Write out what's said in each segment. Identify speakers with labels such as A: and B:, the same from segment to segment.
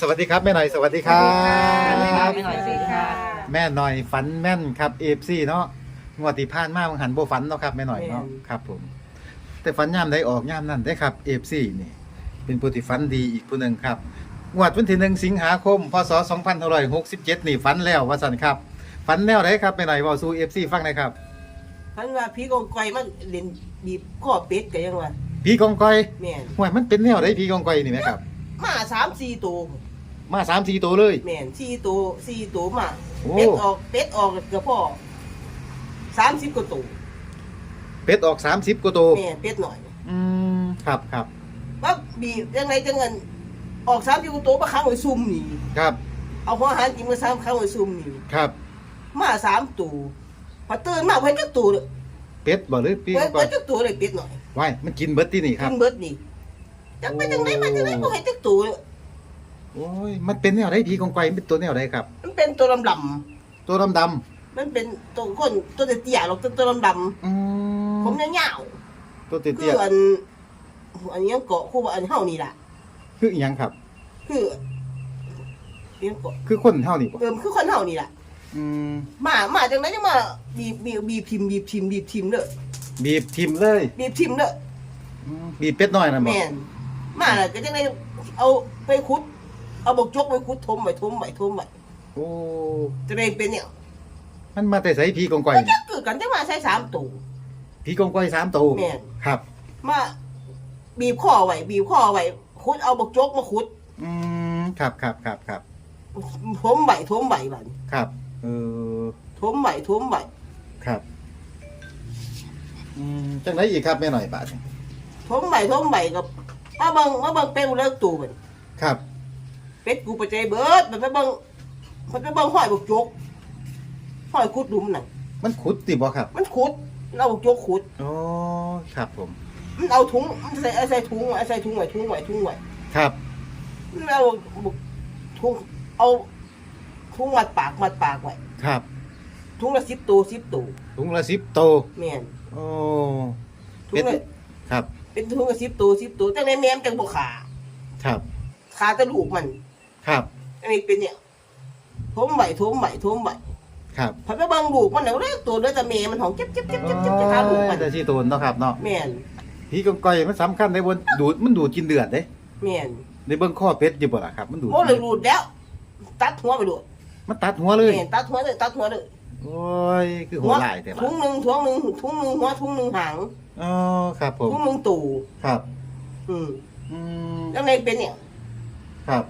A: สวัสดีครับแม่หน่อยสวัสดีครับ
B: สวัสดีครับ
C: แม่หน่อยสวัสดีค่ะ
A: แม่หน่อยฝันแม่นครับเอฟซีเนาะงวดที่ผ่านมาบางหันโบฝันเนาะครับแม่หน่อยเนาะ
C: แม่น
A: ครับผม แต่ฝันย่ามได้ออกย่ามนั่นได้ครับเอฟซีนี่ เป็นผู้ที่ฝันดีอีกผู้หนึ่งครับงวดวันที่หนึ่งสิงหาคมพศ2567นี่ฝันแล้วว่าสันครับฝันแนวไหนครับแม่หน่อยเว้าสู่เอฟซีฟังหน่อยครับ
C: พันว่าพี่กองไกวมันเล่นบีบข้อเป็ดก็ยังว่า
A: ผีกองกอย
C: แม่น
A: ห่วยมันเป็นแนวไหนผีกองกอยนี่ไหมครับ
C: มาสามสี่ตัว
A: มาสามสี่ตัวเลย
C: แม่นสี่ตัวสี่ตัวมา
A: โอ้
C: เป็ดออกเป็ดออกกับพ่อสามสิบกว่าตัว
A: เป็ดออก30กว่าตัว
C: แม่นเป็ดหน่อย
A: อืมครับครับ
C: ว่าบีบยังไงจังเงินออกสามสิบกว่าตัวมาค้างไว้ซุ่มนี่
A: ครับ
C: เอาหัวอาหารกินมาสามค้างไว้ซุ่มนี่
A: ครับ
C: มาสามตัวพอตื่นมาเพิ่นจักตัวเลย
A: เป็ดบ่หรือผีก
C: เพิ่
A: อนงกอ
C: เพิ่
A: ย
C: นจักตัวเลยเป็ดหน่อย
A: ว้ายมันกินเบิดที่นี่ครับ
C: กินเบิดนี่ จักไปจังไดมาจังไดบ่เห็นจักตัวเลย
A: โอ้ยมันเป็นแนวไหนผีกองไกวมันเป็นตัวแนวไหนครับ
C: มันเป็นตัวลำๆ
A: ตัวดำด
C: มันเป็นตัวคนตัวเตี้ยๆหรอกตัวตัวดำำ
A: อื
C: ๆผมยาว
A: ตัว
C: ๆคื
A: เตี้ย
C: ออันอันนี้เกาะคู่ว่าอันเฮานี่ล่ะ
A: ๆคืออหยังครับ
C: คือเลี้ยงเกาะ
A: คือคนเท่านี่บ่
C: เอิมคือคนเฮานี่ล่ะ
A: อืม
C: มา มาจังไดจังมาบีบบีบบีบทิมบีบทิมบีบทิมเด้อ
A: บีบทิมเลย
C: บีบทิมเด้อ
A: อืมบีบเป็ดน้อยนั่นบ่
C: แม่น มาแล้วก็จังไดเอาไปขุด เอาบกจกไปขุดทมไว้ทมไว้ทมไว้
A: โอ้
C: จะได้เป็นเนี่ย
A: มันมาแต่ไสผีกองไกว
C: ก็
A: นี่
C: จะเกิดกันจังมาใช้สามตัว
A: ผีกองไกวสามตัว
C: แม่น
A: ครับ
C: มาบีบข้อไว้บีบข้อไว้ขุดเอาบกจกมาขุด
A: อืมครับครับครับครับ
C: ทมไว้ทมไว้บัด
A: ครับเออ
C: ทมไว้ทมไว้
A: ครับอืมจังไดอีกครับแม่หน่อยบาดนี้
C: ทมใบทมใบกับ มาเบังมาเบังเป็ดกูเลิกตูมัน
A: ครับ
C: เป็ดกูไปใจเบิดมันไปเบังมันไปเบังห้อยบกจกห้อยขุดหลุมน่ะ
A: มันขุดติบ่ครับ
C: มันขุดมันเอาบกจกขุด
A: โอ้ครับผม
C: มันเอาถุงมันใส่เอาใส่ถุงไว้ใส่ถุงไว้ถุงไว้ถุงไว้
A: ครับ
C: มันเอาบกถุงเอาถุงมัดปากมัดปากไว้
A: ครับ
C: ถุงละสิบตัวสิบตัว
A: ถุงละ10ตัว
C: แม่น
A: โอ้
C: ถุ
A: เป็
C: ง
A: ด
C: ละ
A: ครับ
C: เป็นถุงละสิบตัวสิบตัวแต่ในแม่มนจังบ่ขา
A: ครับ
C: ขาแต่ลูกมัน
A: ครับ
C: อันนี้เป็นเนี่ยทมใบทมใบทมใบ
A: ครับ
C: พอไปเบังลูกมันแล้วเรียกตัวเด้อแต่แม่มันหองเจ็บเจ็บเจ็บเจ็บเจ็บจะฆ่าลูกมัน
A: แต่ที่โตนเนาะครับเนาะ
C: แม่น
A: ผีกองกอยมันสำคัญในบนดูดมันดูดกินเดือดเด้
C: แม่น
A: ในเบื้องข้อเป็ดอยู่บ่ล่ะครับ มันดูด
C: โม่เลยรูดแล้ว ตัดหัวไปดูด
A: มันตัดหัวเลย
C: แม่นตัดหัวเลยตัดหัวเลย
A: โอ้ยคือหัวลายแต่
C: ถุ
A: ละ
C: งหนึ่งถุงหนึ่งถุงหนึ่งหัวถุงหนึ่งหาง
A: อ๋อครับผม
C: ถุงหนึ่งตู่
A: ครับ
C: อืม
A: อืม
C: แล้วในเป็นเนี่ย
A: ครับ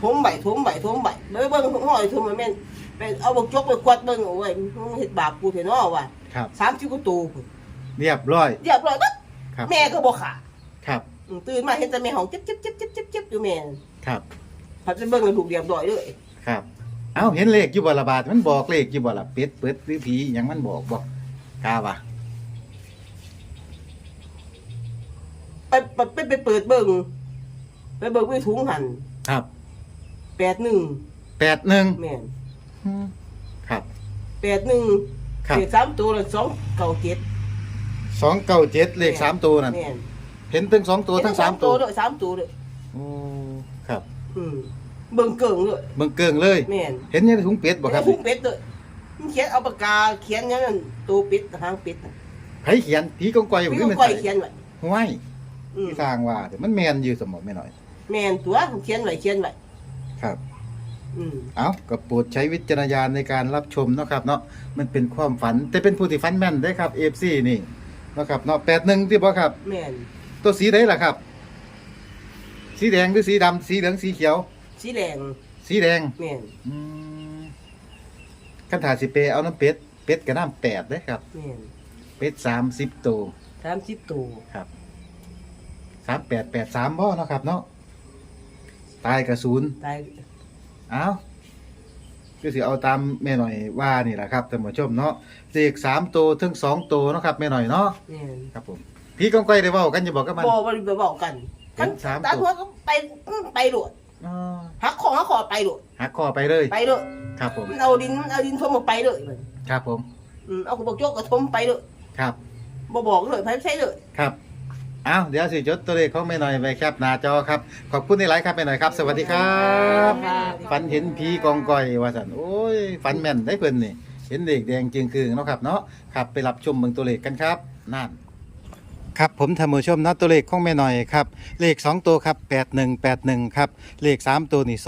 C: ทมใบทมใบทมใบไปเบิ่งห้อยทมมันแม่นไปเอาบกจกไปกวาดเบิ่งโอ้ยมึงเฮ็ดบาปกูเถอะเนาะว่ะ
A: ครับ
C: สามสิบกว่าตู่
A: เรียบร้อย
C: เรียบร้อยปั๊บ
A: ครับ
C: แม่ก็บ่ขา
A: ครับ
C: อืมตื่นมาเห็นแต่แม่ห้องเจ็บเจ็บเจ็บเจ็บเจ็บเจ็บอยู่แม่น
A: ครับ
C: พัดไปเบิ่งแล้วลูกเรียบร้อยเลย
A: ครับ เอ้าเห็นเลขอยู่บ่ละบาทมันบอกเลขอยู่บ่ล่ะเป็ดเปิดหรือผีหยังมันบอกบอกกล้าวะ
C: ไปไปไปไปเปิดเบิ่งไปเบิ่งไปถุงหัน
A: ครับ
C: แปดหนึ่ง
A: แปดหนึ่ง
C: แม่น
A: ครับ
C: แปดหนึ่ง
A: ครับ
C: เลขสามตัวเลยสองเก่าเจ็ด
A: สองเก้าเจ็ดเลขสามตัวนั่น
C: แม่น
A: เห็นทั้งสองตัวทั้งสามตัว
C: เลยสามตัวเลย
A: โอ้ครับ
C: อืมเบิ่งเกิ่งเลย
A: เบิ่งเกิงเลย
C: แม่น
A: เห็นอยังถุงเป็ดบ่ครับ
C: ถุงเป็ดเลยมันเขียนเอาปากกาเขียนอย่างนั้นตัวเป็ดหางเป็ดน่ะ
A: ไผเขียนผีกองกอยบ่
C: พี่
A: คือ
C: ก็
A: มัน
C: ก้อย
A: ใส่
C: เขียนไว้
A: ห้วย
C: อืม
A: ที่ทางว่าแต่มันแมนอยู่สมองไม่หน่อย
C: แม่นตัวเขียนไว้เขียนไว้
A: ครับ
C: อืม
A: เอาก็โปรดใช้วิจารณญาณในการรับชมเนาะครับเนาะมันเป็นความฝัน แต่เป็นผู้ที่ฝันแม่นได้ครับ FC นี่เนาะครับเนาะ81ที่บ่ครับ
C: แม่น
A: ตัวสีไหนล่ะครับ สีแดงหรือสีดำสีเหลืองสีเขียว
C: สีแดง
A: สีแดง
C: แม่น
A: อืมคันถาสิเปเอาน้ำเป็ดเป็ดกับน้ำแปดเด้ครับ
C: แม่น
A: เป็ด30ตัว
C: สามสิบตัว
A: ครับ 3883บ่เนาะครับเนาะตายกับศูนย์
C: ตาย
A: เอาคือสิเอาตามแม่หน่อยว่านี่แหละครับท่านผู้ชมเนาะเลขสามตัวถึงสองตัวเนาะครับแม่หน่อยเนาะ
C: แม่น
A: ครับผมพี่กองไกวได้เว้ากันจะบอกกับมัน
C: บอมันไปบอกกัน
A: เห็นสาม
C: ตา
A: ตัว
C: ทัวก็ไปอืมไปโดด
A: อ๋อ
C: หักคอหักคอไปโดด
A: หักคอไปเลย
C: ไปโดด
A: ครับผม
C: มันเอาดินมันเอาดินทมมาไปเลยมัน
A: ครับผม
C: อืมเอากระบอกโจกกระทมไปเลย
A: ครับ
C: บ่บอกเลยไปใช่เลย
A: ครับ อ้าวเดี๋ยวสิจดตัวเลขของแม่หน่อยไว้แคปหน้าจอครับ ขอบคุณในไลฟ์ครับแม่หน่อยครับ สวัสดีครับฝันเห็นผีกองก้อยว่าสันโอ้ยฝันแม่นได้เพิ่นนี่เห็นเด็กแดงจึงคืงเนาะครับเนาะครับไปรับชมเบิ่งตัวเลขกันครับนั่นครับผมท่านผู้ชมเนาะตัวเลขของแม่หน่อยครับเลข 2 ตัวครับ8181ครับเลข 3 ตัวนี่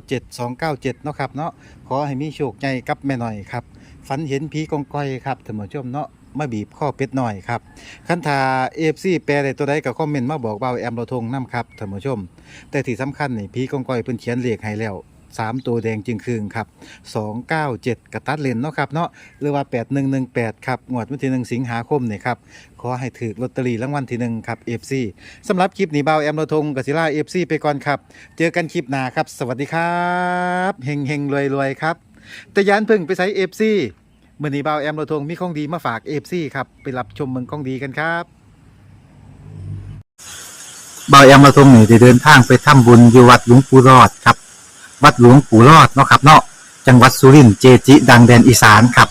A: 297 297เนาะครับเนาะขอให้มีโชคใหญ่กับแม่หน่อยครับฝันเห็นผีกองก้อยครับท่านผู้ชมเนาะ มาบีบข้อเป็ดหน่อยครับคันทา AFC แปลได้ตัวใดก็คอมเมนต์มาบอกเบาแอมเราทงนํครับท่านผู้ชม แต่ที่สำคัญนี่ผีกองก้อยเพิ่นเขียนเลขให้แล้วสามตัวแดงจึงคืงครับ297กระตัดเลนเนาะครับเนาะหรือว่า 8118 ครับงวดวันที่ 1 สิงหาคมนี่ครับ ขอให้ถือลอตเตอรี่รางวัลที่ 1 ครับ FC สำหรับคลิปนี้เบาแอมโลทงกศิลา FC ไปก่อนครับ เจอกันคลิปหน้าครับ สวัสดีครับ เฮงเฮงรวยรวยครับ แต่ยานพึ่งไปใส่ FC มื่อนี้เบาแอมโลทงมีของดีมาฝาก FC ครับไปรับชมเมืองของดีกันครับเบาแอมโลทงนี่ได้เดินทางไปทำบุญอยู่วัดหลวงปู่รอดครับ วัดหลวงปู่รอดเนาะครับเนาะจังหวัดสุรินทร์เจจิ ดังแดนอีสานครับ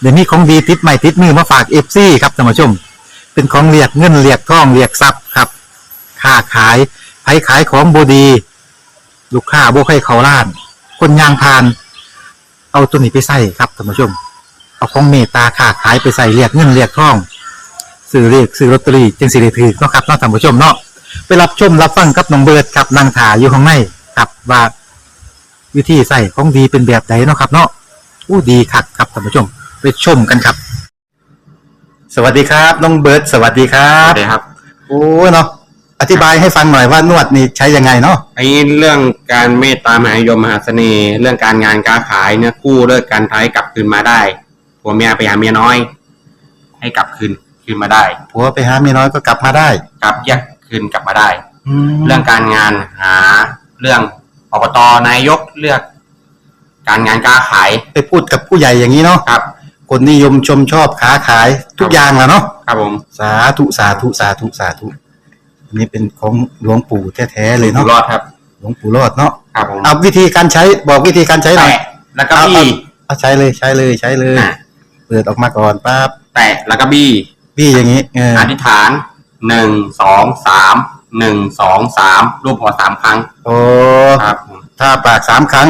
A: เดี๋ยวนี้ของดีติดใหม่ติดมือมาฝากเอฟซีครับท่านผู้ชม เป็นของเรียกเงินเรียกทองเรียกทรัพย์ครับค้าขายไผขายของบดี ลูกค้าบ่ให้เขาล้าน คนยางพาน เอาตัวนี้ไปใส่ครับท่านผู้ชม เอาของเมตตาค้าขายไปใส่เรียกเงินเรียกทองซื้อเรียกซื้อลอตเตอรี่จึงสิได้ถือเนาะครับเนาะท่านผู้ชมเนาะไปรับชมรับฟังกับน้องเบิร์ดครับนางถาอยู่ข้างในครับว่าวิธีใส่ของดีเป็นแบบไหนเนาะครับ เนาะอู้ดีคักครับท่านผู้ชม ไปชมกันครับ สวัสดีครับน้องเบิร์ดสวัสดีครั
B: ครับบครับ
A: โอ้เนาะอธิบายให้ฟังหน่อยว่านวดนี่ใช้ยังไงเนาะ
B: ไอ้เรื่องการเมตตามหานิยมมหาเสน่ห์เรื่องการงานการขายเนี่ยกู้เลิกการท้ายกลับคืนมาได้ ผัวเมียไปหาเมียน้อย ให้กลับคืนคืนมาได้
A: ผัวไปหาเมียน้อยก็กลับมาได้
B: กลับแยกคืนกลับมาได้
A: แล้
B: เรื่
A: ว
B: องการงานหาเรื่องอบตนายกเลือก การงานการขาย
A: ไปพูดกับผู้ใหญ่อย่างนี้เนาะ
B: ครับ
A: คนนิยมชมชอบค้าขายทุกอย่างแหละเนาะ
B: ครับผม
A: สาธุสาธุสาธุสาธุอันนี้เป็นของหลวงปู่แท้ๆเลย
B: อยู่
A: เนาะ
B: รอดครับ
A: หลวงปู่รอดเนาะ
B: ครับผม
A: เอาวิธีการใช้บอกวิธีการใช้หน่อย
B: แตะแล้วก็บี้
A: เอาใช้เลยใช้เลยใช้เลย
B: อะ
A: เปิดออกมาก่อนปั๊บ
B: แตะแล้วก็บี้
A: พี่อย่างนี้เออ
B: อธิษฐานหนึ่งสองสามหนึ่งสองสามรูปหัวสามครั้ง
A: โอ้
B: ครับผม
A: ถ้าปากสามครั้ง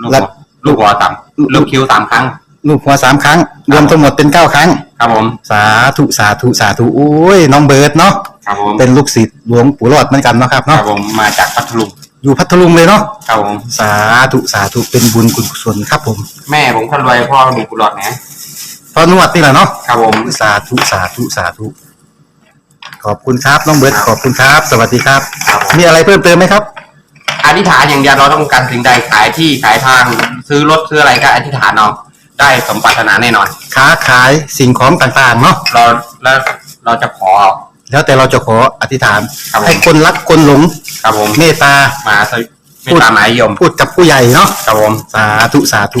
B: ลูก
A: แล้
B: หั
A: ว
B: วลูกหัวสามลูกคิ้วสามครั้ง
A: ลูกหัวสามครั้ง รวมทั้งหมดเป็นเก้าครั้ง
B: ครับผม
A: สาธุสาธุสาธุโอ้ยน้องเบิร์ดเนาะ
B: ครับผม
A: เป็นลูกศิษย์หลวงปู่รอดเหมือนกันเนาะครับ
B: ครั
A: เนาะ
B: บผมมาจากพัทลุง
A: อยู่พัทลุงเลยเนาะ
B: ครับผม
A: สาธุสาธุเป็นบุญกุศลครับผม
B: แม่ผมคนรวยพ่อมีกุหลาบนะ
A: พอนวดนี่แหละเนาะ
B: ครับผม
A: สาธุสาธุสาธุขอบคุณครับน้องเบิร์ดขอบคุณครับ สวัสดีครับ
B: ครับผม
A: มีอะไรเพิ่มเติมไหมครับ
B: อธิษฐานอย่างเดียวเราต้องการสิ่งใดขายที่ขายทาง ซื้อรถซื้ออะไรก็อธิษฐานเอาได้สมปรารถนาแน่นอน
A: ค้าขายสิ่งของต่างๆเนาะ
B: เราแล้วเราจะขอ
A: แล้วแต่เราจะขออธิษฐาน
B: ครับผม
A: ให้คนรักคนหลง
B: ครับผม
A: เมตตา
B: มาสวิไม่ตามหมายยม
A: พูดกับผู้ใหญ่เนาะ
B: ครับผม
A: สาธุสาธุ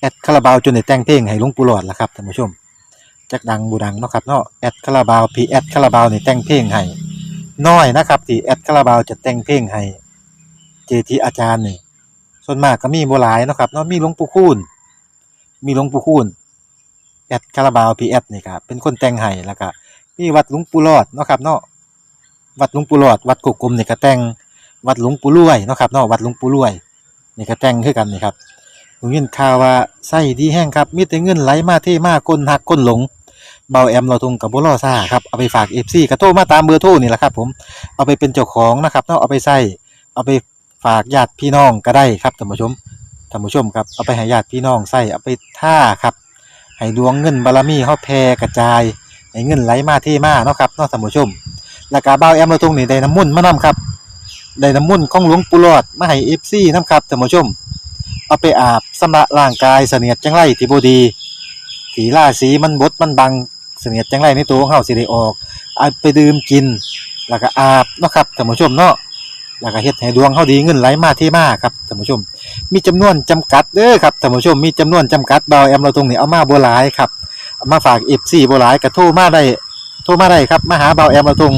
A: แอดคาราบาวจนได้แต่งเพลงให้หลวงปู่หลอดละครับท่านผู้ชมจักดังบูดังเนาะครับเนาะแอดคาราบาวพีแอดคาราบาวนี่แต่งเพลงให้น้อยนะครับที่แอดคาราบาวจะแต่งเพลงให้เจทีอาจารย์นี่ส่วนมากก็มีบ่หลายเนาะครับเนาะมีหลวงปู่คูณมีหลวงปู่คูณแอดคาราบาวพีแอดนี่ครับเป็นคนแต่งให้แล้วก็มีวัดหลวงปู่หลอดเนาะครับเนาะวัดหลวงปู่หลอด วัดกกกลมนี่ก็แต่งวัดหลวงปู่รวยเนาะครับเนาะวัดหลวงปู่รวยนี่ก็แต่งคือกันนี่ครับ ผมยินข่าวว่าไส้ดีแห้งครับ มีแต่เงินไหลมาเทมาคนหักคนหลง เบาแอมเราทงกับบุรอซ่าครับ เอาไปฝากเอฟซีกระโทรมาตามเบอร์โทรนี่แหละครับ ผม เอาไปเป็นเจ้าของนะครับเนาะเอาไปใส่เอาไปฝากญาติพี่น้องก็ได้ครับท่านผู้ชมท่านผู้ชมครับเอาไปให้ญาติพี่น้องใส่เอาไปท่าครับให้ดวงเงินบารมีเฮาแผ่กระจายให้เงินไหลมาเทมาเนาะครับเนาะท่านผู้ชมแล้วก็บ่าแอมเราตรงนี้ได้น้ำมุ่นมานํครับได้น้ำมุ่นของหลวงปู่หลอดมาให้ FC นํครับท่านผู้ชม เอาไปอาบสำระร่างกายเสนียดจังไรที่บ่ดีที่ราศีมันบดมันบังเสนียดจังไรในตัวของเฮาสิได้ออกเอาไปดื่มกิน แล้วก็อาบเนาะครับท่านผู้ชมเนาะแล้วก็เฮ็ดให้ดวงเฮาดีเงินไหลมาเทมาครับท่านผู้ชม มีจำนวนจำกัดเด้อครับท่านผู้ชมมีจำนวนจำกัดเบาแอมเราตรงนี้เอามาบ่หลายครับามาฝาก FC บ่หลายก็โทรมาได้โทรมาได้ครับมาหาเบาแอมเราทง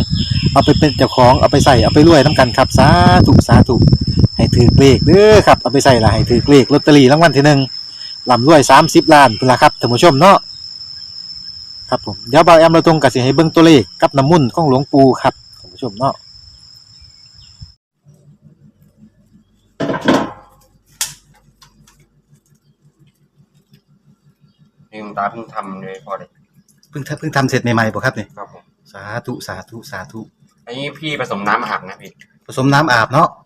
A: เอาไปเป็นเจ้าของเอาไปใส่เอาไปรวยน้ำกันครับสาธุสาธุ ให้ถือเลขเด้อครับเอาไปใส่ละให้ถือเลขลอตเตอรี่รางวัลที่หนึ่งลำรวยสามสิบล้านเป็นละครับท่านผู้ชมเนาะครับผมเดี๋ยวเบาแอมเราทงกับสิให้เบิ่งตัวเลขกับน้ำมุ่นต์ของหลวงปู่ครับท่านผู้ชมเนาะ
B: ลืมตาเพิ่งทำเลยพอเลย
A: เพิ่งเพิ่งทำเสร็จใหม่ๆบ่ครับเนี่ย
B: ครับผม
A: สาธุสาธุสาธุ
B: อันนี้พี่ผสมน้ำอาบนะพี่
A: ผสมน้ำอาบเนาะ
B: ครับ